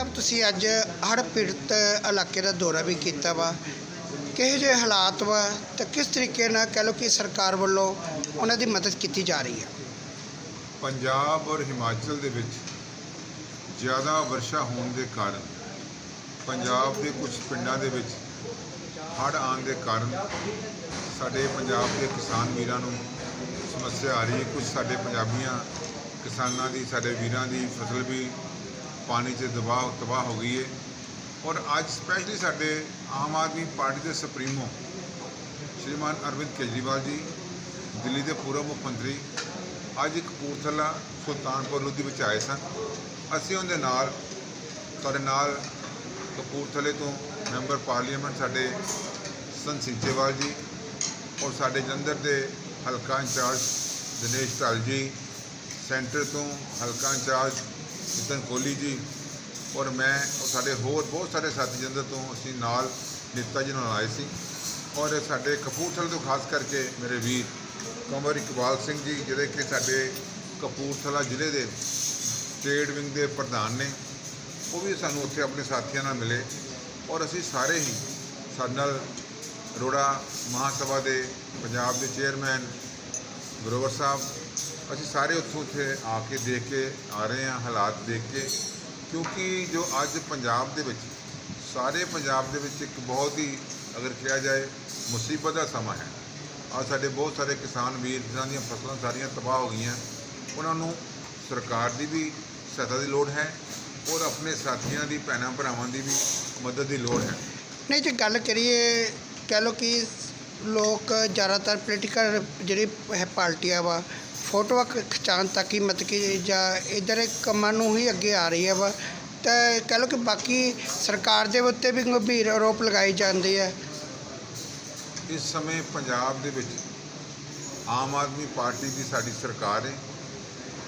ਸਾਹਿਬ, ਤੁਸੀਂ ਅੱਜ ਹੜ੍ਹ ਪੀੜਤ ਇਲਾਕੇ ਦਾ ਦੌਰਾ ਵੀ ਕੀਤਾ ਵਾ। ਕਿਹੋ ਜਿਹੇ ਹਾਲਾਤ ਵਾ ਤੇ ਕਿਸ ਤਰੀਕੇ ਨਾਲ ਕਹਿ ਲਓ ਕਿ ਸਰਕਾਰ ਵੱਲੋਂ ਉਹਨਾਂ ਦੀ ਮਦਦ ਕੀਤੀ ਜਾ ਰਹੀ ਹੈ? ਪੰਜਾਬ ਔਰ ਹਿਮਾਚਲ ਦੇ ਵਿੱਚ ਜ਼ਿਆਦਾ ਵਰਸ਼ਾ ਹੋਣ ਦੇ ਕਾਰਨ, ਪੰਜਾਬ ਦੇ ਕੁਝ ਪਿੰਡਾਂ ਦੇ ਵਿੱਚ ਹੜ੍ਹ ਆਉਣ ਦੇ ਕਾਰਨ ਸਾਡੇ ਪੰਜਾਬ ਦੇ ਕਿਸਾਨ ਵੀਰਾਂ ਨੂੰ ਸਮੱਸਿਆ ਆ ਰਹੀ ਹੈ। ਕੁਝ ਸਾਡੇ ਪੰਜਾਬੀਆਂ ਕਿਸਾਨਾਂ ਦੀ, ਸਾਡੇ ਵੀਰਾਂ ਦੀ ਫਸਲ ਵੀ ਪਾਣੀ 'ਚ ਦਬਾਅ, ਤਬਾਹ ਹੋ ਗਈ ਹੈ ਔਰ ਅੱਜ ਸਪੈਸ਼ਲੀ ਸਾਡੇ ਆਮ ਆਦਮੀ ਪਾਰਟੀ ਦੇ ਸੁਪਰੀਮੋ, ਸ਼੍ਰੀਮਾਨ ਅਰਵਿੰਦ ਕੇਜਰੀਵਾਲ ਜੀ, ਦਿੱਲੀ ਦੇ ਪੂਰਬ ਮੁੱਖ ਮੰਤਰੀ, ਅੱਜ ਕਪੂਰਥਲਾ, ਸੁਲਤਾਨਪੁਰ ਲੋਧੀ ਵਿੱਚ ਆਏ ਸਨ। ਅਸੀਂ ਉਹਦੇ ਨਾਲ, ਤੁਹਾਡੇ ਨਾਲ ਕਪੂਰਥਲੇ ਤੋਂ ਮੈਂਬਰ ਪਾਰਲੀਮੈਂਟ ਸਾਡੇ ਸੰਤ ਸੀਚੇਵਾਲ ਜੀ ਔਰ ਸਾਡੇ ਜਲੰਧਰ ਦੇ ਹਲਕਾ ਇੰਚਾਰਜ ਦਿਨੇਸ਼ ਢਾਲ ਜੀ, ਸੈਂਟਰ ਤੋਂ ਹਲਕਾ ਇੰਚਾਰਜ ਨਿਤਨ ਕੋਹਲੀ ਜੀ ਔਰ ਮੈਂ ਔਰ ਸਾਡੇ ਹੋਰ ਬਹੁਤ ਸਾਰੇ ਸਾਥੀ ਜੰਦਰ ਤੋਂ ਅਸੀਂ ਨਾਲ ਨੇਤਾ ਜੀ ਨਾਲ ਆਏ ਸੀ ਔਰ ਸਾਡੇ ਕਪੂਰਥਲੇ ਤੋਂ ਖਾਸ ਕਰਕੇ ਮੇਰੇ ਵੀਰ ਕੰਵਰ ਇਕਬਾਲ ਸਿੰਘ ਜੀ, ਜਿਹੜੇ ਕਿ ਸਾਡੇ ਕਪੂਰਥਲਾ ਜ਼ਿਲ੍ਹੇ ਦੇ ਸਟੇਟ ਵਿੰਗ ਦੇ ਪ੍ਰਧਾਨ ਨੇ, ਉਹ ਵੀ ਸਾਨੂੰ ਉੱਥੇ ਆਪਣੇ ਸਾਥੀਆਂ ਨਾਲ ਮਿਲੇ ਔਰ ਅਸੀਂ ਸਾਰੇ ਹੀ ਸਾਡੇ ਨਾਲ ਅਰੋੜਾ ਮਹਾਸਭਾ ਦੇ ਪੰਜਾਬ ਦੇ ਚੇਅਰਮੈਨ ਗਰੋਵਰ ਸਾਹਿਬ ਅਸੀਂ ਸਾਰੇ ਉੱਥੋਂ ਉੱਥੇ ਆ ਕੇ ਦੇਖ ਕੇ ਆ ਰਹੇ ਹਾਂ, ਹਾਲਾਤ ਦੇਖ ਕੇ। ਕਿਉਂਕਿ ਜੋ ਅੱਜ ਪੰਜਾਬ ਦੇ ਵਿੱਚ, ਸਾਰੇ ਪੰਜਾਬ ਦੇ ਵਿੱਚ ਇੱਕ ਬਹੁਤ ਹੀ ਅਗਰ ਕਿਹਾ ਜਾਏ, ਮੁਸੀਬਤ ਦਾ ਸਮਾਂ ਹੈ। ਆ ਸਾਡੇ ਬਹੁਤ ਸਾਰੇ ਕਿਸਾਨ ਵੀਰ, ਜਿਨ੍ਹਾਂ ਦੀਆਂ ਫਸਲਾਂ ਸਾਰੀਆਂ ਤਬਾਹ ਹੋ ਗਈਆਂ, ਉਹਨਾਂ ਨੂੰ ਸਰਕਾਰ ਦੀ ਵੀ ਸਹਾਇਤਾ ਦੀ ਲੋੜ ਹੈ ਔਰ ਆਪਣੇ ਸਾਥੀਆਂ ਦੀ, ਭੈਣਾਂ ਭਰਾਵਾਂ ਦੀ ਵੀ ਮਦਦ ਦੀ ਲੋੜ ਹੈ। ਨਹੀਂ, ਜੇ ਗੱਲ ਕਰੀਏ, ਕਹਿ ਲਓ ਕਿ ਲੋਕ ਜ਼ਿਆਦਾਤਰ ਪੋਲੀਟੀਕਲ ਜਿਹੜੀ ਹੈ, ਪਾਰਟੀਆਂ ਵਾ ਫੋਟੋਆਂ ਖਿਚਾਉਣ ਤੱਕ ਹੀ ਮਤਲਬ ਕਿ ਜਾਂ ਇਧਰ ਕੰਮਾਂ ਨੂੰ ਹੀ ਅੱਗੇ ਆ ਰਹੀ ਹੈ ਵਾ। ਤਾਂ ਕਹਿ ਲਓ ਕਿ ਬਾਕੀ ਸਰਕਾਰ ਦੇ ਉੱਤੇ ਵੀ ਗੰਭੀਰ ਆਰੋਪ ਲਗਾਏ ਜਾਂਦੇ ਆ। ਇਸ ਸਮੇਂ ਪੰਜਾਬ ਦੇ ਵਿੱਚ ਆਮ ਆਦਮੀ ਪਾਰਟੀ ਦੀ ਸਾਡੀ ਸਰਕਾਰ ਹੈ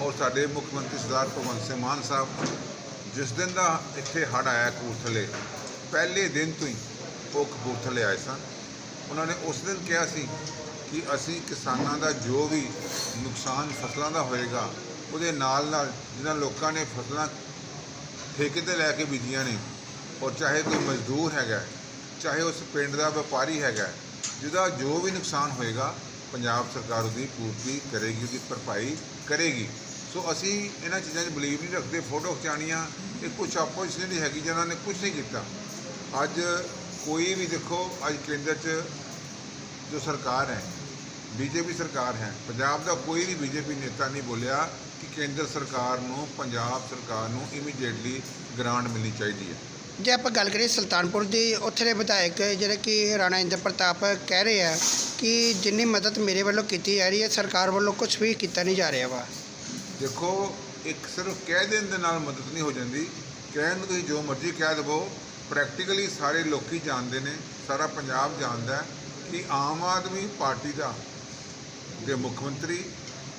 ਔਰ ਸਾਡੇ ਮੁੱਖ ਮੰਤਰੀ ਸਰਦਾਰ ਭਗਵੰਤ ਸਿੰਘ ਮਾਨ ਸਾਹਿਬ ਜਿਸ ਦਿਨ ਦਾ ਇੱਥੇ ਹੜ੍ਹ ਆਇਆ ਕਪੂਰਥਲੇ, ਪਹਿਲੇ ਦਿਨ ਤੋਂ ਹੀ ਉਹ ਕਪੂਰਥਲੇ ਆਏ ਸਨ। ਉਹਨਾਂ ਨੇ ਉਸ ਦਿਨ ਕਿਹਾ ਸੀ ਕਿ ਅਸੀਂ ਕਿਸਾਨਾਂ ਦਾ ਜੋ ਵੀ ਨੁਕਸਾਨ ਫਸਲਾਂ ਦਾ ਹੋਏਗਾ, ਉਹਦੇ ਨਾਲ ਨਾਲ ਜਿਨ੍ਹਾਂ ਲੋਕਾਂ ਨੇ ਫਸਲਾਂ ਠੇਕੇ ਤੇ ਲੈ ਕੇ ਬੀਜੀਆਂ ਨੇ, ਔਰ ਚਾਹੇ ਕੋਈ ਮਜ਼ਦੂਰ ਹੈਗਾ, ਚਾਹੇ ਉਸ ਪਿੰਡ ਦਾ ਵਪਾਰੀ ਹੈਗਾ, ਜਿਹਦਾ ਜੋ ਵੀ ਨੁਕਸਾਨ ਹੋਏਗਾ, ਪੰਜਾਬ ਸਰਕਾਰ ਉਹਦੀ ਪੂਰਤੀ ਕਰੇਗੀ, ਉਹਦੀ ਭਰਪਾਈ ਕਰੇਗੀ। ਸੋ ਅਸੀਂ ਇਹਨਾਂ ਚੀਜ਼ਾਂ 'ਚ ਬਲੀਵ ਨਹੀਂ ਰੱਖਦੇ, ਫੋਟੋ ਖਿਚਾਉਣੀਆਂ, ਇਹ ਕੁਝ ਆਪੋਜੀਸ਼ਨ ਨਹੀਂ ਹੈਗੀ ਜਿਹਨਾਂ ਨੇ ਕੁਝ ਨਹੀਂ ਕੀਤਾ। ਅੱਜ ਕੋਈ ਵੀ ਦੇਖੋ, ਅੱਜ ਕੇਂਦਰ 'ਚ ਜੋ ਸਰਕਾਰ ਹੈ ਬੀਜੇਪੀ ਸਰਕਾਰ ਹੈ। ਪੰਜਾਬ ਦਾ ਕੋਈ ਵੀ ਬੀਜੇਪੀ ਨੇਤਾ ਨਹੀਂ ਬੋਲਿਆ ਕਿ ਕੇਂਦਰ ਸਰਕਾਰ ਨੂੰ ਪੰਜਾਬ ਸਰਕਾਰ ਨੂੰ ਇਮੀਡੀਏਟਲੀ ਗ੍ਰਾਂਟ ਮਿਲਣੀ ਚਾਹੀਦੀ ਹੈ। ਜੇ ਆਪਾਂ ਗੱਲ ਕਰੀਏ ਸੁਲਤਾਨਪੁਰ ਦੀ ਉੱਥੇ ਦੇ ਵਿਧਾਇਕ ਜਿਹੜੇ ਕਿ ਰਾਣਾ ਇੰਦਰ ਪ੍ਰਤਾਪ ਕਹਿ ਰਹੇ ਆ ਕਿ ਜਿੰਨੀ ਮਦਦ ਮੇਰੇ ਵੱਲੋਂ ਕੀਤੀ ਜਾ ਰਹੀ ਹੈ ਸਰਕਾਰ ਵੱਲੋਂ ਕੁਝ ਵੀ ਕੀਤਾ ਨਹੀਂ ਜਾ ਰਿਹਾ ਵਾ। ਦੇਖੋ ਇੱਕ ਸਿਰਫ ਕਹਿ ਦੇਣ ਦੇ ਨਾਲ ਮਦਦ ਨਹੀਂ ਹੋ ਜਾਂਦੀ। ਕਹਿਣ ਨੂੰ ਤੁਸੀਂ ਜੋ ਮਰਜ਼ੀ ਕਹਿ ਦੇਵੋ ਪ੍ਰੈਕਟੀਕਲੀ ਸਾਰੇ ਲੋਕੀ ਜਾਣਦੇ ਨੇ ਸਾਰਾ ਪੰਜਾਬ ਜਾਣਦਾ ਕਿ ਆਮ ਆਦਮੀ ਪਾਰਟੀ ਦਾ ਦੇ ਮੁੱਖ ਮੰਤਰੀ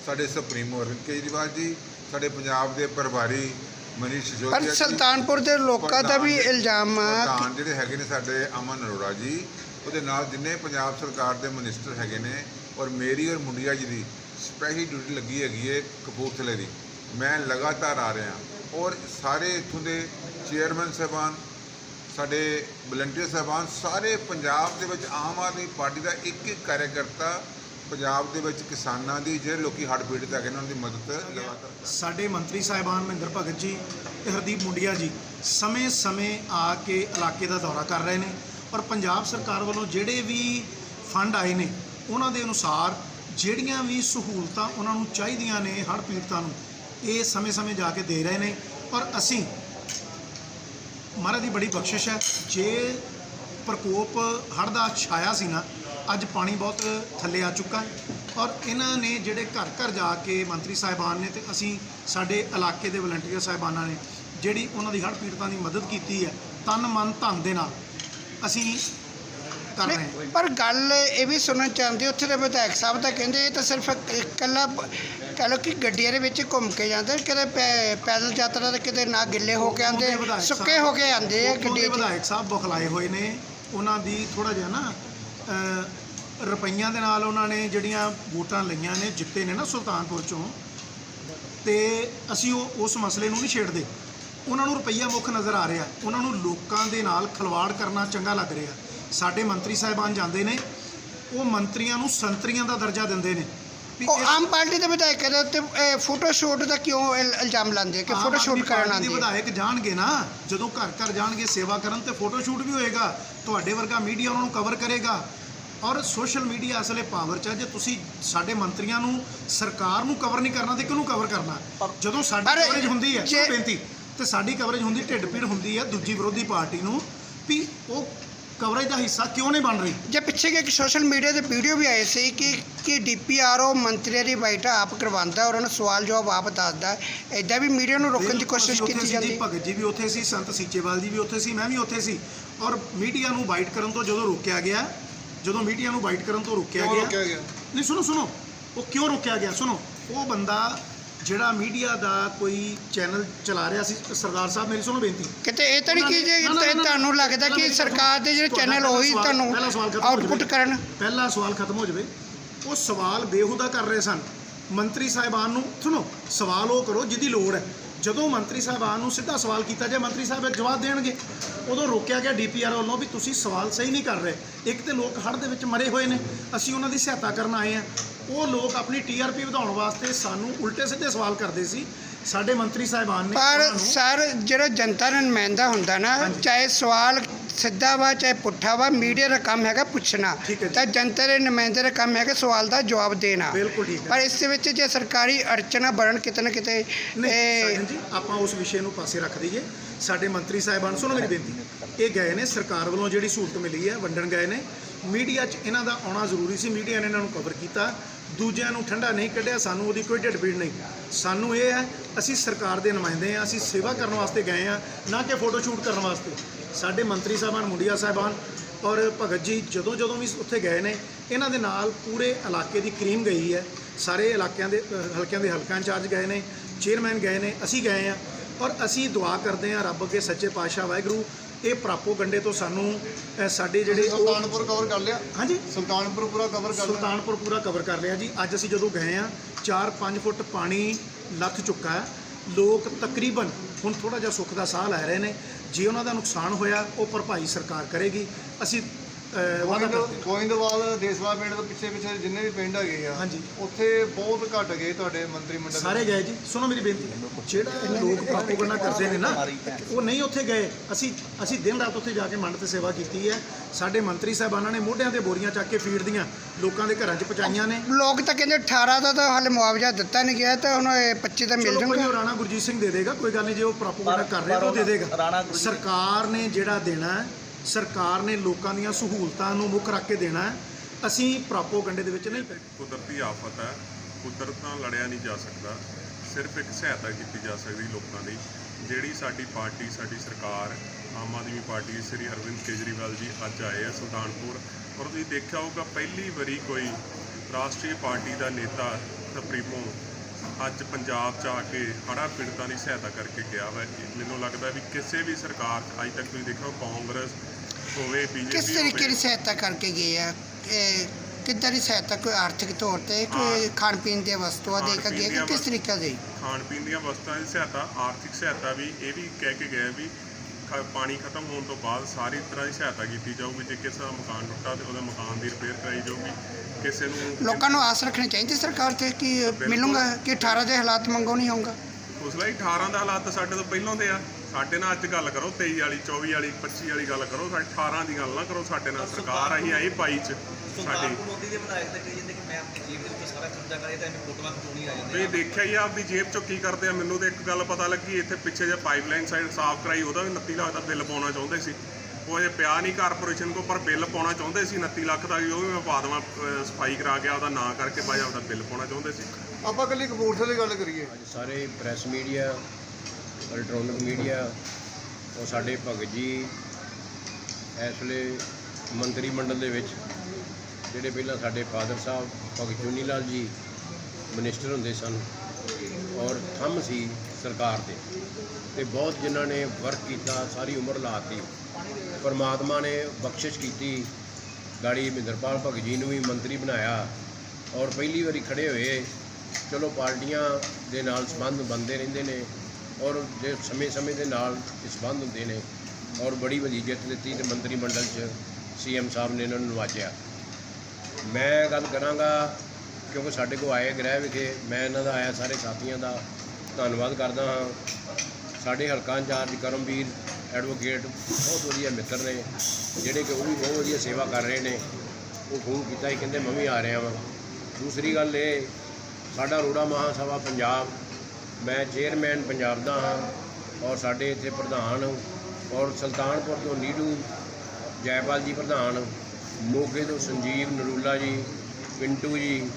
ਸਾਡੇ ਸੁਪਰੀਮੋ ਅਰਵਿੰਦ ਕੇਜਰੀਵਾਲ ਜੀ ਸਾਡੇ ਪੰਜਾਬ ਦੇ ਪ੍ਰਭਾਰੀ ਮਨੀਸ਼ ਪਰ ਸਿਸੋਦੀਆ ਜੀ ਸੁਲਤਾਨਪੁਰ ਦੇ ਲੋਕਾਂ ਦਾ ਵੀ ਇਲਜ਼ਾਮ ਆ ਕਿ ਪ੍ਰਧਾਨ ਜਿਹੜੇ ਹੈਗੇ ਨੇ ਸਾਡੇ ਅਮਨ ਅਰੋੜਾ ਜੀ ਉਹਦੇ ਨਾਲ ਜਿੰਨੇ ਪੰਜਾਬ ਸਰਕਾਰ ਦੇ ਮਿਨਿਸਟਰ ਹੈਗੇ ਨੇ ਔਰ ਮੇਰੀ ਔਰ ਮੁੰਡਿਆ ਜੀ ਦੀ ਸਪੈਸ਼ਲ ਡਿਊਟੀ ਲੱਗੀ ਹੈਗੀ ਹੈ ਕਪੂਰਥਲੇ ਦੀ। ਮੈਂ ਲਗਾਤਾਰ ਆ ਰਿਹਾ ਔਰ ਸਾਰੇ ਇੱਥੋਂ ਦੇ ਚੇਅਰਮੈਨ ਸਾਹਿਬਾਨ ਸਾਡੇ ਵਲੰਟੀਅਰ ਸਾਹਿਬਾਨ ਸਾਰੇ ਪੰਜਾਬ ਦੇ ਵਿੱਚ ਆਮ ਆਦਮੀ ਪਾਰਟੀ ਦਾ ਇੱਕ ਇੱਕ ਕਾਰਜਕਰਤਾ ਪੰਜਾਬ ਦੇ ਵਿੱਚ ਕਿਸਾਨਾਂ ਦੀ, ਜਿਹੜੇ ਲੋਕੀ ਹੜ੍ਹ ਪੀੜਤ ਹੈਗੇ ਉਹਨਾਂ ਦੀ ਮਦਦ ਲਗਾਤਾਰ ਸਾਡੇ ਮੰਤਰੀ ਸਾਹਿਬਾਨ ਮਹਿੰਦਰ ਭਗਤ ਜੀ ਤੇ ਹਰਦੀਪ ਮੁੰਡਿਆ ਜੀ ਸਮੇਂ-ਸਮੇਂ ਆ ਕੇ ਇਲਾਕੇ ਦਾ ਦੌਰਾ ਕਰ ਰਹੇ ਨੇ। ਔਰ ਪੰਜਾਬ ਸਰਕਾਰ ਵੱਲੋਂ ਜਿਹੜੇ ਵੀ ਫੰਡ ਆਏ ਨੇ, ਉਹਨਾਂ ਦੇ ਅਨੁਸਾਰ ਜਿਹੜੀਆਂ ਵੀ ਸਹੂਲਤਾਂ ਉਹਨਾਂ ਨੂੰ ਚਾਹੀਦੀਆਂ ਨੇ ਹੜ੍ਹ ਪੀੜਤਾਂ ਨੂੰ, ਇਹ ਸਮੇਂ-ਸਮੇਂ ਜਾ ਕੇ ਦੇ ਰਹੇ ਨੇ। ਔਰ ਅਸੀਂ, ਮਹਾਰਾਜ ਦੀ ਬੜੀ ਬਖਸ਼ਿਸ਼ ਹੈ, ਜੇ ਪ੍ਰਕੋਪ ਹੜ੍ਹ ਦਾ ਛਾਇਆ ਸੀ ਨਾ ਅੱਜ ਪਾਣੀ ਬਹੁਤ ਥੱਲੇ ਆ ਚੁੱਕਾ ਹੈ ਔਰ ਇਹਨਾਂ ਨੇ ਜਿਹੜੇ ਘਰ ਘਰ ਜਾ ਕੇ ਮੰਤਰੀ ਸਾਹਿਬਾਨ ਨੇ ਤੇ ਅਸੀਂ ਸਾਡੇ ਇਲਾਕੇ ਦੇ ਵਲੰਟੀਅਰ ਸਾਹਿਬਾਨਾਂ ਨੇ ਜਿਹੜੀ ਉਹਨਾਂ ਦੀ ਹੜ੍ਹ ਪੀੜਤਾਂ ਦੀ ਮਦਦ ਕੀਤੀ ਹੈ ਤਨ ਮਨ ਧਨ ਦੇ ਨਾਲ ਅਸੀਂ ਕਰ ਰਹੇ ਹਾਂ। ਨਹੀਂ, ਪਰ ਗੱਲ ਇਹ ਵੀ ਸੁਣਨ ਚਾਹੁੰਦੇ ਉੱਥੇ ਦੇ ਵਿਧਾਇਕ ਸਾਹਿਬ ਤਾਂ ਕਹਿੰਦੇ ਇਹ ਤਾਂ ਸਿਰਫ ਇਕੱਲਾ ਕਹਿ ਲਓ ਕਿ ਗੱਡੀਆਂ ਦੇ ਵਿੱਚ ਘੁੰਮ ਕੇ ਜਾਂਦੇ ਕਿਤੇ ਪੈ- ਪੈਦਲ ਯਾਤਰਾ ਤੇ ਕਿਤੇ ਨਾ ਗਿੱਲੇ ਹੋ ਕੇ ਆਉਂਦੇ ਉੱਥੋਂ ਦੇ ਵਿਧਾਇਕ ਸੁੱਕੇ ਸਾਹਿਬ- ਹੋ ਕੇ ਆਉਂਦੇ ਆ ਉੱਥੋਂ ਦੇ ਗੱਡੀ 'ਚ। ਵਿਧਾਇਕ ਸਾਹਿਬ ਬੁਖਲਾਏ ਹੋਏ ਨੇ ਉਹਨਾਂ ਦੀ ਥੋੜਾ ਜਿਹਾ ਨਾ ਰੁਪਈਆਂ ਦੇ ਨਾਲ ਉਹਨਾਂ ਨੇ ਜਿਹੜੀਆਂ ਵੋਟਾਂ ਲਈਆਂ ਨੇ, ਜਿੱਤੇ ਨੇ ਨਾ ਸੁਲਤਾਨਪੁਰ ਚੋਂ, ਤੇ ਅਸੀਂ ਉਹ ਉਸ ਮਸਲੇ ਨੂੰ ਨਹੀਂ ਛੇੜਦੇ। ਉਹਨਾਂ ਨੂੰ ਰੁਪਈਆ ਮੁੱਖ ਨਜ਼ਰ ਆ ਰਿਹਾ। ਉਹਨਾਂ ਨੂੰ ਲੋਕਾਂ ਦੇ ਨਾਲ ਖਲਵਾੜ ਕਰਨਾ ਚੰਗਾ ਲੱਗ ਰਿਹਾ। ਸਾਡੇ ਮੰਤਰੀ ਸਾਹਿਬਾਨ ਜਾਂਦੇ ਨੇ। ਉਹ ਮੰਤਰੀਆਂ ਨੂੰ ਸੰਤਰੀਆਂ ਦਾ ਦਰਜਾ ਦਿੰਦੇ ਨੇ। ਉਹ ਆਮ ਪਾਰਟੀ ਦੇ ਵਿਧਾਇਕਾਂ ਦੇ ਉੱਤੇ ਫੋਟੋ ਸ਼ੂਟ ਦਾ ਕਿਉਂ ਇਲ- ਇਲਜ਼ਾਮ ਲਾਉਂਦੇ ਕਿ ਫੋਟੋ ਸ਼ੂਟ ਕਰਨ ਆਉਂਦੇ ਆ? ਵਿਧਾਇਕ ਜਾਣਗੇ ਨਾ ਜਦੋਂ ਘਰ ਘਰ ਜਾਣਗੇ ਸੇਵਾ ਕਰਨ ਤੇ ਫੋਟੋ ਸ਼ੂਟ ਵੀ ਹੋਏਗਾ ਤੁਹਾਡੇ ਵਰਗਾ ਮੀਡੀਆ ਉਹਨਾਂ ਨੂੰ ਕਵਰ ਕਰੇਗਾ ਔਰ ਸੋਸ਼ਲ ਮੀਡੀਆ ਅਸਲੇ ਪਾਵਰ ਚ ਹੈ ਜੇ ਤੁਸੀਂ ਸਾਡੇ ਮੰਤਰੀਆਂ ਨੂੰ ਸਰਕਾਰ ਨੂੰ ਕਵਰ ਨਹੀਂ ਕਰਨਾ ਤੇ ਕਿਹਨੂੰ ਕਵਰ ਕਰਨਾ ਜਦੋਂ ਸਾਡੀ ਕਵਰੇਜ ਹੁੰਦੀ ਹੈ ਜੇ- ਬੇਨਤੀ ਤੇ ਸਾਡੀ ਕਵਰੇਜ ਹੁੰਦੀ ਢਿੱਡ ਪੀੜ ਹੁੰਦੀ ਹੈ ਦੂਜੀ ਵਿਰੋਧੀ ਪਾਰਟੀ ਨੂੰ ਵੀ ਉਹ ਕਵਰੇਜ ਦਾ ਹਿੱਸਾ ਕਿਉਂ ਨਹੀਂ ਬਣ ਰਹੀ? ਜੇ ਪਿੱਛੇ ਕਿ ਇੱਕ ਸੋਸ਼ਲ ਮੀਡੀਆ ਤੇ ਵੀਡੀਓ ਵੀ ਆਏ ਸੀ ਕਿ ਕਿ ਡੀਪੀਆਰਓ ਮੰਤਰੀਆਂ ਦੀ ਬਾਈਟ ਆਪ ਕਰਵਾਉਂਦਾ ਔਰ ਉਹਨਾਂ ਨੂੰ ਸਵਾਲ ਜਵਾਬ ਆਪ ਦੱਸਦਾ ਐਦਾਂ ਵੀ ਮੀਡੀਆ ਨੂੰ ਰੋਕਣ ਦੀ ਕੋਸ਼ਿਸ਼ ਅਸੀਂ ਉੱਥੇ ਕੀਤੀ ਸੀ ਜਾਂਦੀ। ਜੀ ਭਗਤ ਜੀ ਵੀ ਉੱਥੇ ਸੀ ਸੰਤ ਸੀਚੇਵਾਲ ਜੀ ਵੀ ਉੱਥੇ ਸੀ ਮੈਂ ਵੀ ਉੱਥੇ ਸੀ। ਔਰ ਮੀਡੀਆ ਨੂੰ ਬਾਈਟ ਕਰਨ ਤੋਂ ਜਦੋਂ ਰੋਕਿਆ ਗਿਆ ਜਦੋਂ ਮੀਡੀਆ ਨੂੰ ਬਾਈਟ ਕਰਨ ਤੋਂ ਰੋਕਿਆ ਗਿਆ? ਨਹੀਂ ਸੁਣੋ ਸੁਣੋ। ਉਹ ਕਿਉਂ ਰੋਕਿਆ ਗਿਆ? ਸੁਣੋ ਉਹ ਬੰਦਾ ਜਿਹੜਾ ਮੀਡੀਆ ਦਾ ਕੋਈ ਚੈਨਲ ਚਲਾ ਰਿਹਾ ਸੀ ਸਰਦਾਰ ਸਾਹਿਬ ਮੇਰੀ ਸੁਣੋ ਬੇਨਤੀ। ਕਿਤੇ ਇਹ ਤਾਂ ਨਹੀਂ ਕਿ ਜੇ ਤੁਹਾਨੂੰ ਲੱਗਦਾ ਕਿ ਸਰਕਾਰ ਦੇ ਜਿਹੜੇ ਚੈਨਲ ਉਹੀ ਤੁਹਾਨੂੰ ਆਊਟਪੁੱਟ। ਕਰਨ। ਪਹਿਲਾ ਸਵਾਲ ਖਤਮ ਹੋ ਜਾਵੇ। ਉਹ ਸਵਾਲ ਬੇਹੂਦਾ ਕਰ ਰਹੇ ਸਨ। ਮੰਤਰੀ ਸਾਹਿਬਾਨ ਨੂੰ ਸੁਣੋ ਸਵਾਲ ਉਹ ਕਰੋ ਜਿਹਦੀ ਲੋੜ ਹੈ। ਜਦੋਂ ਮੰਤਰੀ ਸਾਹਿਬਾਨ ਨੂੰ ਸਿੱਧਾ ਸਵਾਲ ਕੀਤਾ ਜੇ ਮੰਤਰੀ ਸਾਹਿਬ ਜਵਾਬ ਦੇਣਗੇ। ਉਦੋਂ ਰੋਕਿਆ ਗਿਆ ਡੀਪੀਆਰ ਵੱਲੋਂ ਵੀ ਤੁਸੀਂ ਸਵਾਲ ਸਹੀ ਨਹੀਂ ਕਰ ਰਹੇ। ਇੱਕ ਤੇ ਲੋਕ ਹੜ੍ਹ ਦੇ ਵਿੱਚ ਮਰੇ ਹੋਏ ਨੇ। ਅਸੀਂ ਉਹਨਾਂ ਦੀ ਸਹਾਇਤਾ ਕਰਨ ਆਏ ਆ ਉਹ ਲੋਕ ਆਪਣੀ ਟੀਆਰਪੀ ਵਧਾਉਣ ਵਾਸਤੇ ਸਾਨੂੰ ਉਲਟੇ ਸਿੱਧੇ ਸਵਾਲ ਕਰਦੇ ਸੀ। ਸਾਡੇ ਮੰਤਰੀ ਸਾਹਿਬਾਨ ਨੇ ਉਹਨਾਂ ਪਰ ਨੂੰ- ਸਰ ਜਿਹੜਾ ਜਨਤਾ ਦਾ ਨੁਮਾਇੰਦਾ ਹੁੰਦਾ ਨਾ। ਚਾਹੇ ਸਵਾਲ ਸਿੱਧਾ ਵਾ ਚਾਹੇ ਪੁੱਠਾ ਵਾ ਮੀਡੀਆ ਦਾ ਕੰਮ ਹੈਗਾ ਪੁੱਛਣਾ। ਠੀਕ ਹੈ ਜੀ। ਤਾਂ ਜਨਤਾ ਦੇ ਨੁਮਾਇੰਦੇ ਦਾ ਕੰਮ ਹੈਗਾ ਸਵਾਲ ਦਾ ਜਵਾਬ ਦੇਣਾ। ਬਿਲਕੁਲ ਠੀਕ ਹੈ। ਪਰ ਇਸ ਦੇ ਵਿੱਚ ਜੇ ਸਰਕਾਰੀ ਅੜਚਨਾ ਬਣਨ ਕਿਤੇ ਨਾ ਕਿਤੇ ਨਹੀਂ ਇਹ ਸਾਜਨ ਜੀ ਆਪਾਂ ਉਸ ਵਿਸ਼ੇ ਨੂੰ ਪਾਸੇ ਰੱਖ ਦਈਏ। ਸਾਡੇ ਮੰਤਰੀ ਸਾਹਿਬਾਨ ਸੁਣੋ ਮੇਰੀ ਬੇਨਤੀ। ਇਹ ਗਏ ਨੇ ਸਰਕਾਰ ਵੱਲੋਂ ਜਿਹੜੀ ਸਹੂਲਤ ਮਿਲੀ ਹੈ ਵੰਡਣ ਗਏ ਨੇ। ਮੀਡੀਆ 'ਚ ਇਹਨਾਂ ਦਾ ਆਉਣਾ ਜ਼ਰੂਰੀ ਸੀ। ਮੀਡੀਆ ਨੇ ਇਹਨਾਂ ਨੂੰ ਕਵਰ ਕੀਤਾ। ਦੂਜਿਆਂ ਨੂੰ ਠੰਡਾ ਨਹੀਂ ਕੱਢਿਆ, ਸਾਨੂੰ ਉਹਦੀ ਕੋਈ ਢਿੱਡ ਪੀੜ ਨਹੀਂ। ਸਾਨੂੰ ਇਹ ਹੈ, ਅਸੀਂ ਸਰਕਾਰ ਦੇ ਨੁਮਾਇੰਦੇ ਆ ਅਸੀਂ ਸੇਵਾ ਕਰਨ ਵਾਸਤੇ ਗਏ ਆ ਨਾ ਕਿ ਫੋਟੋ ਸ਼ੂਟ ਕਰਨ ਵਾਸਤੇ। ਸਾਡੇ ਮੰਤਰੀ ਸਾਹਿਬਾਨ, ਮੁੰਡੀਆ ਸਾਹਿਬਾਨ ਔਰ ਭਗਤ ਜੀ ਜਦੋਂ ਜਦੋਂ ਵੀ ਉੱਥੇ ਗਏ ਨੇ, ਇਹਨਾਂ ਦੇ ਨਾਲ ਪੂਰੇ ਇਲਾਕੇ ਦੀ ਕਰੀਮ ਗਈ ਹੈ। ਸਾਰੇ ਇਲਾਕਿਆਂ ਦੇ ਹਲਕਿਆਂ ਦੇ ਹਲਕਾ ਇੰਚਾਰਜ ਗਏ ਨੇ, ਚੇਅਰਮੈਨ ਗਏ ਨੇ, ਅਸੀਂ ਗਏ ਆ ਔਰ ਅਸੀਂ ਦੁਆ ਕਰਦੇ ਆ ਰੱਬ ਅੱਗੇ ਸੱਚੇ ਪਾਤਸ਼ਾਹ ਵਾਹਿਗੁਰੂ ਇਹ ਪ੍ਰਾਪੋ ਗੰਡੇ ਤੋਂ ਸਾਨੂੰ ਅ, ਸਾਡੇ ਜਿਹੜੇ ਉਹ- ਸੁਲਤਾਨਪੁਰ ਕਵਰ ਕਰ ਲਿਆ। ਹਾਂਜੀ। ਸੁਲਤਾਨਪੁਰ ਪੂਰਾ ਕਵਰ ਕਰ ਲਿਆ। ਸੁਲਤਾਨਪੁਰ ਪੂਰਾ ਕਵਰ ਕਰ ਲਿਆ ਜੀ। ਅੱਜ ਅਸੀਂ ਜਦੋਂ ਗਏ ਆ 4-5 ਫੁੱਟ ਪਾਣੀ ਲੱਥ ਚੁੱਕਾ ਹੈ। ਲੋਕ ਤਕਰੀਬਨ ਹੁਣ ਥੋੜਾ ਜਿਹਾ ਸੁੱਖ ਦਾ ਸਾਹ ਲੈ ਰਹੇ ਨੇ। ਜੇ ਉਹਨਾਂ ਦਾ ਨੁਕਸਾਨ ਹੋਇਆ ਉਹ ਭਰਪਾਈ ਸਰਕਾਰ ਕਰੇਗੀ। ਅਸੀਂ ਕਰਦੇ। ਗੋਇੰਦਵਾਲ ਦੇਸਵਾ ਪਿੰਡ ਤੋਂ ਪਿੱਛੇ ਪਿੱਛੇ ਜਿੰਨੇ ਵੀ ਪਿੰਡ ਹੈਗੇ ਆ ਹਾਂਜੀ। ਉੱਥੇ ਬਹੁਤ ਘੱਟ ਗਏ ਤੁਹਾਡੇ ਮੰਤਰੀ ਮੰਡਲ। ਸਾਰੇ ਗਏ ਜੀ। ਸੁਣੋ ਮੇਰੀ ਬੇਨਤੀ। ਜਿਹੜਾ ਲੋਕ ਪ੍ਰੋਪਗੈਂਡਾ ਕਰਦੇ ਨੇ ਨਾ ਉਹ ਨਹੀਂ ਉੱਥੇ ਗਏ। ਅਸੀਂ ਅਸੀਂ ਦਿਨ ਰਾਤ ਉੱਥੇ ਜਾ ਕੇ ਮੰਡ ਤੇ ਸੇਵਾ ਕੀਤੀ ਹੈ। ਸਾਡੇ ਮੰਤਰੀ ਸਾਹਿਬਾਨਾਂ ਨੇ ਮੋਢਿਆਂ ਤੇ ਬੋਰੀਆਂ ਚੱਕ ਕੇ ਫੀਡ ਦੀਆਂ ਲੋਕਾਂ ਦੇ ਘਰਾਂ 'ਚ ਪਹੁੰਚਾਈਆਂ ਨੇ। ਲੋਕ ਤਾਂ ਕਹਿੰਦੇ 18 ਦਾ ਤਾਂ ਹਾਲੇ ਮੁਆਵਜ਼ਾ ਦਿੱਤਾ ਨਹੀਂ ਗਿਆ ਤਾਂ ਹੁਣ ਇਹ 25 ਦਾ ਮਿਲ ਚਲੋ ਕੋਈ ਜਾਊਗਾ। ਰਾਣਾ ਗੁਰਜੀਤ ਸਿੰਘ ਦੇ ਦੇਗਾ ਕੋਈ ਗੱਲ ਨਹੀਂ ਜੇ ਉਹ ਪ੍ਰੋਪਗੈਂਡਾ ਕਰ ਰਿਹਾ ਤਾਂ ਉਹ ਦੇ ਦੇਗਾ। ਸਰਕਾਰ ਨੇ ਜਿਹੜਾ ਦੇਣਾ ਹੈ, ਸਰਕਾਰ ਨੇ ਲੋਕਾਂ ਦੀਆਂ ਸਹੂਲਤਾਂ ਨੂੰ ਮੁੱਖ ਰੱਖ ਕੇ ਦੇਣਾ ਹੈ। ਅਸੀਂ ਪ੍ਰੋਪਗੈਂਡੇ ਦੇ ਵਿੱਚ ਨਹੀਂ ਪਏ। ਕੁਦਰਤੀ ਆਫਤ ਹੈ। ਕੁਦਰਤ ਨਾਲ ਲੜਿਆ ਨਹੀਂ ਜਾ ਸਕਦਾ। ਸਿਰਫ ਇੱਕ ਸਹਾਇਤਾ ਕੀਤੀ ਜਾ ਸਕਦੀ ਲੋਕਾਂ ਦੀ, ਜਿਹੜੀ ਸਾਡੀ ਪਾਰਟੀ, ਸਾਡੀ ਸਰਕਾਰ, ਆਮ ਆਦਮੀ ਪਾਰਟੀ ਸ੍ਰੀ ਅਰਵਿੰਦ ਕੇਜਰੀਵਾਲ ਜੀ ਅੱਜ ਆਏ ਆ ਸੁਲਤਾਨਪੁਰ। ਔਰ ਤੁਸੀਂ ਦੇਖਿਆ ਹੋਊਗਾ, ਪਹਿਲੀ ਵਾਰੀ ਕੋਈ ਰਾਸ਼ਟਰੀ ਪਾਰਟੀ ਦਾ ਨੇਤਾ ਸੁਪਰੀਮੋ ਅੱਜ ਪੰਜਾਬ 'ਚ ਆ ਕੇ ਹੜ੍ਹਾਂ ਪੀੜਤਾਂ ਦੀ ਸਹਾਇਤਾ ਕਰਕੇ ਗਿਆ ਵਾ। ਮੈਨੂੰ ਲੱਗਦਾ ਵੀ ਕਿਸੇ ਵੀ ਸਰਕਾਰ 'ਚ ਅੱਜ ਤੱਕ ਤੁਸੀਂ ਦੇਖੋ ਕਾਂਗਰਸ ਹੋਵੇ ਬੀਜੇਪੀ ਕਿਸ ਤਰੀਕੇ ਦੀ ਸਹਾਇਤਾ ਕਰਕੇ ਗਏ ਆ? ਇਹ ਕਿੱਦਾਂ ਦੀ ਸਹਾਇਤਾ ਕੋਈ ਆਰਥਿਕ ਤੌਰ ਤੇ ਕੋਈ। ਖਾਣ ਪੀਣ ਦੀਆਂ ਵਸਤੂਆਂ ਦੇ ਕੇ ਗਏ ਕਿ ਕਿਸ ਤਰੀਕੇ ਦੇ? ਖਾਣ ਪੀਣ ਦੀਆਂ ਵਸਤਾਂ ਦੀ ਸਹਾਇਤਾ ਆਰਥਿਕ ਸਹਾਇਤਾ ਵੀ ਇਹ ਵੀ ਕਹਿ ਕੇ ਗਏ ਵੀ ਖ- ਪਾਣੀ ਖਤਮ ਹੋਣ ਤੋਂ ਬਾਅਦ ਸਾਰੀ ਤਰ੍ਹਾਂ ਦੀ ਸਹਾਇਤਾ ਕੀਤੀ ਜਾਊਗੀ ਜੇ ਕਿਸੇ ਦਾ ਮਕਾਨ ਟੁੱਟਾ ਤੇ ਉਹਦੇ ਮਕਾਨ ਦੀ ਰਿਪੇਅਰ ਕਰਾਈ ਜਾਊਗੀ ਕਿਸੇ ਨੂੰ ਲੋਕਾਂ ਨੂੰ ਆਸ ਰੱਖਣੀ ਚਾਹੀਦੀ ਸਰਕਾਰ ਤੇ ਕਿ ਮਿਲੂਗਾ ਕਿ 18 ਦੇ ਹਾਲਾਤ ਮੰਗੋ ਨਹੀਂ ਹੋਊਗਾ ਉਸ ਲਈ 18 ਦਾ ਹਾਲਾਤ ਤਾਂ ਸਾਡੇ ਤੋਂ ਪਹਿਲਾਂ ਦੇ ਆ। ਸਾਡੇ ਨਾਲ ਅੱਜ ਗੱਲ ਕਰੋ 23 ਵਾਲੀ 24 ਵਾਲੀ 25 ਵਾਲੀ ਗੱਲ ਕਰੋ ਸਾਡੇ 18 ਦੀ ਗੱਲ ਨਾ ਕਰੋ ਸਾਡੇ ਨਾਲ ਸਰਕਾਰ ਆਹੀ ਆਈ 22 ਚ ਸਾਡੀ। ਲੋਧੀ ਦੇ ਵਿਧਾਇਕ ਤੇ ਕਹੀ ਜਾਂਦੇ ਕਿ ਮੈਂ ਆਪਣੀ ਜੇਬ ਦੇ ਵਿੱਚੋਂ ਸਾਰਾ ਖਰਚਾ ਕਰੇ ਤਾਂ ਇਹਨੂੰ ਫੋਟੋਆਂ ਖਿਚਾਉਣੀ ਆ ਜਾਂਦੇ ਤੁਸੀਂ ਦੇਖਿਆ ਹੀ ਆ ਆਪਦੀ ਜੇਬ ਚੋਂ ਕੀ ਕਰਦੇ ਆ ਮੈਨੂੰ ਤੇ ਇੱਕ ਗੱਲ ਪਤਾ ਲੱਗੀ ਇੱਥੇ ਪਿੱਛੇ ਜੇ ਪਾਈਪਲਾਈਨ ਸਾਈਡ ਸਾਫ਼ ਕਰਾਈ ਉਹਦਾ ਵੀ 29 ਲੱਖ ਦਾ ਬਿੱਲ ਪਾਉਣਾ ਚਾਹੁੰਦੇ ਸੀ। ਉਹ ਅਜੇ ਪਿਆ ਨਹੀਂ ਕਾਰਪੋਰੇਸ਼ਨ ਕੋ ਪਰ ਬਿੱਲ ਪਾਉਣਾ ਚਾਹੁੰਦੇ ਸੀ 29 ਲੱਖ ਦਾ ਵੀ ਉਹ ਵੀ ਮੈਂ ਪਾ ਦੇਵਾਂ ਸਫ਼ਾਈ ਕਰਾ ਕੇ ਉਹਦਾ ਨਾਂ ਕਰਕੇ ਬਾਜਾ ਉਹਦਾ ਬਿੱਲ ਪਾਉਣਾ ਚਾਹੁੰਦੇ ਸੀ। ਆਪਾਂ ਕੱਲੀ ਕਪੂਰਥਲੇ ਦੀ ਗੱਲ ਕਰੀਏ। ਅੱਜ ਸਾਰੇ ਪ੍ਰੈਸ ਮੀਡੀਆ ਇਲੈਕਟ੍ਰੋਨਿਕ ਮੀਡੀਆ, ਉਹ ਸਾਡੇ ਭਗਤ ਜੀ ਇਸ ਵੇਲੇ ਮੰਤਰੀ ਮੰਡਲ ਦੇ ਵਿੱਚ, ਜਿਹੜੇ ਪਹਿਲਾਂ ਸਾਡੇ ਫਾਦਰ ਸਾਹਿਬ, ਭਗਤ ਚੁੰਨੀ ਲਾਲ ਜੀ ਮਿਨਿਸਟਰ ਹੁੰਦੇ ਸਨ, ਔਰ ਥੰਮ ਸੀ ਸਰਕਾਰ ਦੇ। ਤੇ ਬਹੁਤ ਜਿਨ੍ਹਾਂ ਨੇ ਵਰਕ ਕੀਤਾ, ਸਾਰੀ ਉਮਰ ਲਾਤੀ। ਪਰਮਾਤਮਾ ਨੇ ਬਖਸ਼ਿਸ਼ ਕੀਤੀ। ਗਾੜੀ ਮਹਿੰਦਰਪਾਲ ਭਗਤ ਜੀ ਨੂੰ ਵੀ ਮੰਤਰੀ ਬਣਾਇਆ। ਔਰ ਪਹਿਲੀ ਵਾਰੀ ਖੜੇ ਹੋਏ, ਚਲੋ ਪਾਰਟੀਆਂ ਦੇ ਨਾਲ ਸੰਬੰਧ ਬੰਦੇ ਰਹਿੰਦੇ ਨੇ। ਔਰ ਜੇ ਸਮੇਂ-ਸਮੇਂ ਦੇ ਨਾਲ ਇਹ ਸੰਬੰਧ ਹੁੰਦੇ ਨੇ ਔਰ ਬੜੀ ਵਧੀਆ ਜਿੱਤ ਦਿੱਤੀ ਤੇ ਮੰਤਰੀ ਮੰਡਲ 'ਚ ਸੀਐਮ ਸਾਹਿਬ ਨੇ ਇਹਨਾਂ ਨੂੰ ਨਵਾਜਿਆ। ਮੈਂ ਗੱਲ ਕਰਾਂਗਾ ਕਿਉਂਕਿ ਸਾਡੇ ਕੋਲ ਆਏ ਗ੍ਰਹਿ ਵਿਖੇ, ਮੈਂ ਇਹਨਾਂ ਦਾ ਆਇਆ ਸਾਰੇ ਸਾਥੀਆਂ ਦਾ, ਧੰਨਵਾਦ ਕਰਦਾ ਹਾਂ। ਸਾਡੇ ਹਲਕਾ ਇੰਚਾਰਜ ਕਰਮਵੀਰ ਐਡਵੋਕੇਟ ਬਹੁਤ ਵਧੀਆ ਮਿੱਤਰ ਨੇ, ਜਿਹੜੇ ਕਿ ਉਹ ਵੀ ਬਹੁਤ ਵਧੀਆ ਸੇਵਾ ਕਰ ਰਹੇ ਨੇ। ਉਹ ਫੋਨ ਕੀਤਾ ਸੀ, ਕਹਿੰਦੇ ਮੈਂ ਵੀ ਆ ਰਿਹਾ ਵਾਂ। ਦੂਸਰੀ ਗੱਲ ਇਹ, ਸਾਡਾ ਰੋੜਾ ਮਹਾਸਭਾ ਪੰਜਾਬ ਮੈਂ ਚੇਅਰਮੈਨ ਪੰਜਾਬ ਦਾ ਹਾਂ ਔਰ ਸਾਡੇ ਇੱਥੇ ਪ੍ਰਧਾਨ ਔਰ ਸੁਲਤਾਨਪੁਰ ਤੋਂ ਨੀਡੂ ਜੈਪਾਲ ਜੀ ਪ੍ਰਧਾਨ, ਮੋਗੇ ਤੋਂ ਸੰਜੀਵ ਨਰੂਲਾ ਜੀ, ਪਿੰਟੂ ਜੀ,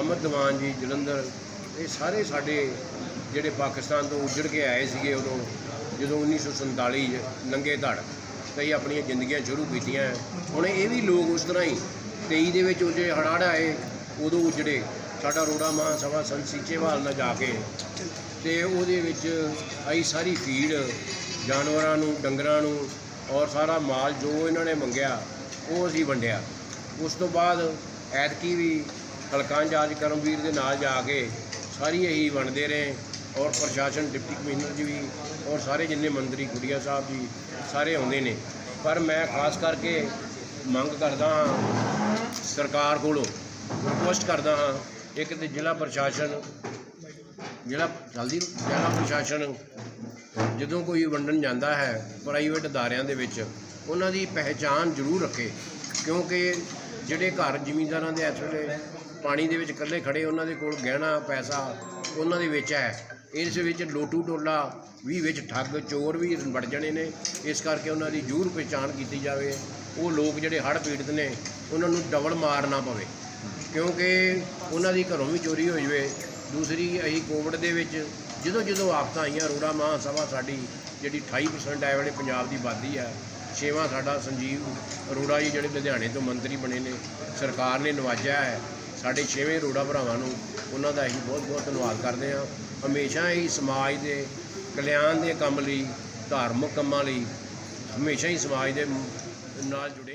ਅਮਰ ਦੀਵਾਨ ਜੀ, ਜਲੰਧਰ, ਇਹ ਸਾਰੇ ਸਾਡੇ ਜਿਹੜੇ ਪਾਕਿਸਤਾਨ ਤੋਂ ਉੱਜੜ ਕੇ ਆਏ ਸੀਗੇ ਉਦੋਂ, ਜਦੋਂ 1947 'ਚ ਨੰਗੇ ਧੜ ਕਈ ਆਪਣੀਆਂ ਜ਼ਿੰਦਗੀਆਂ ਸ਼ੁਰੂ ਕੀਤੀਆਂ। ਹੁਣ ਇਹ ਵੀ ਲੋਕ ਉਸ ਤਰ੍ਹਾਂ ਹੀ 23 ਦੇ ਵਿੱਚ ਉਹ ਜੇ ਆਏ, ਉਦੋਂ ਉੱਜੜੇ। ਸਾਡਾ ਰੋੜਾ ਮਹਾਸਭਾ ਸੰਤ ਸੀਚੇਵਾਲ ਨਾਲ ਜਾ ਕੇ ਤੇ ਉਹਦੇ ਵਿੱਚ ਅਸੀਂ ਸਾਰੀ ਫੀਡ, ਜਾਨਵਰਾਂ ਨੂੰ, ਡੰਗਰਾਂ ਨੂੰ ਔਰ ਸਾਰਾ ਮਾਲ ਜੋ ਇਹਨਾਂ ਨੇ ਮੰਗਿਆ, ਉਹ ਅਸੀਂ ਵੰਡਿਆ। ਉਸ ਤੋਂ ਬਾਅਦ ਐਤਕੀ ਵੀ ਹਲਕਾ ਇੰਚਾਰਜ ਕਰਮਵੀਰ ਦੇ ਨਾਲ ਜਾ ਕੇ ਸਾਰੀ ਇਹੀ ਵੰਡਦੇ ਰਹੇ ਔਰ ਪ੍ਰਸ਼ਾਸਨ, ਡਿਪਟੀ ਕਮਿਸ਼ਨਰ ਜੀ ਵੀ ਔਰ ਸਾਰੇ ਜਿੰਨੇ ਮੰਤਰੀ ਗੁੜੀਆ ਸਾਹਿਬ ਜੀ, ਸਾਰੇ ਆਉਂਦੇ ਨੇ। ਪਰ ਮੈਂ ਖਾਸ ਕਰਕੇ ਮੰਗ ਕਰਦਾ ਹਾਂ ਸਰਕਾਰ ਕੋਲੋਂ, ਰਿਕੁਐਸਟ ਕਰਦਾ ਹਾਂ ਇੱਕ ਤੇ ਜ਼ਿਲ੍ਹਾ ਪ੍ਰਸ਼ਾਸਨ ਜਿਹੜਾ ਜਲਦੀ ਜ਼ਿਲ੍ਹਾ ਪ੍ਰਸ਼ਾਸਨ ਜਦੋਂ ਕੋਈ ਵੰਡਣ ਜਾਂਦਾ ਹੈ ਪ੍ਰਾਈਵੇਟ ਅਦਾਰਿਆਂ ਦੇ ਵਿੱਚ, ਉਹਨਾਂ ਦੀ ਪਹਿਚਾਣ ਜ਼ਰੂਰ ਰੱਖੇ। ਕਿਉਂਕਿ ਜਿਹੜੇ ਘਰ ਜ਼ਿਮੀਂਦਾਰਾਂ ਦੇ ਇਸ ਵੇਲੇ ਪਾਣੀ ਦੇ ਵਿੱਚ ਇਕੱਲੇ ਖੜੇ ਉਹਨਾਂ ਦੇ ਕੋਲ ਗਹਿਣਾ, ਪੈਸਾ ਉਹਨਾਂ ਦੇ ਵਿੱਚ ਹੈ। ਇਸ ਵਿੱਚ ਲੋਟੂ ਟੋਲਾ ਵੀ ਵਿੱਚ ਠੱਗ, ਚੋਰ ਵੀ ਵੜ ਜਾਣੇ ਨੇ। ਇਸ ਕਰਕੇ ਉਹਨਾਂ ਦੀ ਜ਼ਰੂਰ ਪਹਿਚਾਣ ਕੀਤੀ ਜਾਵੇ। ਉਹ ਲੋਕ ਜਿਹੜੇ ਹੜ੍ਹ ਪੀੜਤ ਨੇ, ਉਹਨਾਂ ਨੂੰ ਡਬਲ ਮਾਰ ਨਾ ਪਵੇ। ਕਿਉਂਕਿ ਉਹਨਾਂ ਦੀ ਘਰੋਂ ਵੀ ਚੋਰੀ ਹੋ ਜਾਵੇ ਦੂਸਰੀ ਅਸੀਂ ਕੋਵਿਡ ਦੇ ਵਿੱਚ ਜਦੋਂ ਜਦੋਂ ਆਫਤਾਂ ਆਈਆਂ, ਰੋੜਾ ਮਹਾਸਭਾ ਸਾਡੀ ਜਿਹੜੀ 28% ਹੈ ਵੇਲੇ ਪੰਜਾਬ ਦੀ ਆਬਾਦੀ ਹੈ, ਛੇਵਾਂ ਸਾਡਾ ਸੰਜੀਵ ਅਰੋੜਾ ਜੀ ਜਿਹੜੇ ਲੁਧਿਆਣੇ ਤੋਂ ਮੰਤਰੀ ਬਣੇ ਨੇ, ਸਰਕਾਰ ਨੇ ਨਵਾਜਿਆ ਹੈ, ਸਾਡੇ ਛੇਵੇਂ ਅਰੋੜਾ ਭਰਾਵਾਂ ਨੂੰ ਉਹਨਾਂ ਦਾ ਅਸੀਂ ਬਹੁਤ ਬਹੁਤ ਧੰਨਵਾਦ ਕਰਦੇ ਹਾਂ। ਹਮੇਸ਼ਾ ਹੀ ਸਮਾਜ ਦੇ ਕਲਿਆਣ ਦੇ ਕੰਮ ਲਈ, ਧਾਰਮਿਕ ਕੰਮਾਂ ਲਈ ਹਮੇਸ਼ਾ ਹੀ ਸਮਾਜ ਦੇ ਨਾਲ ਜੁੜੇ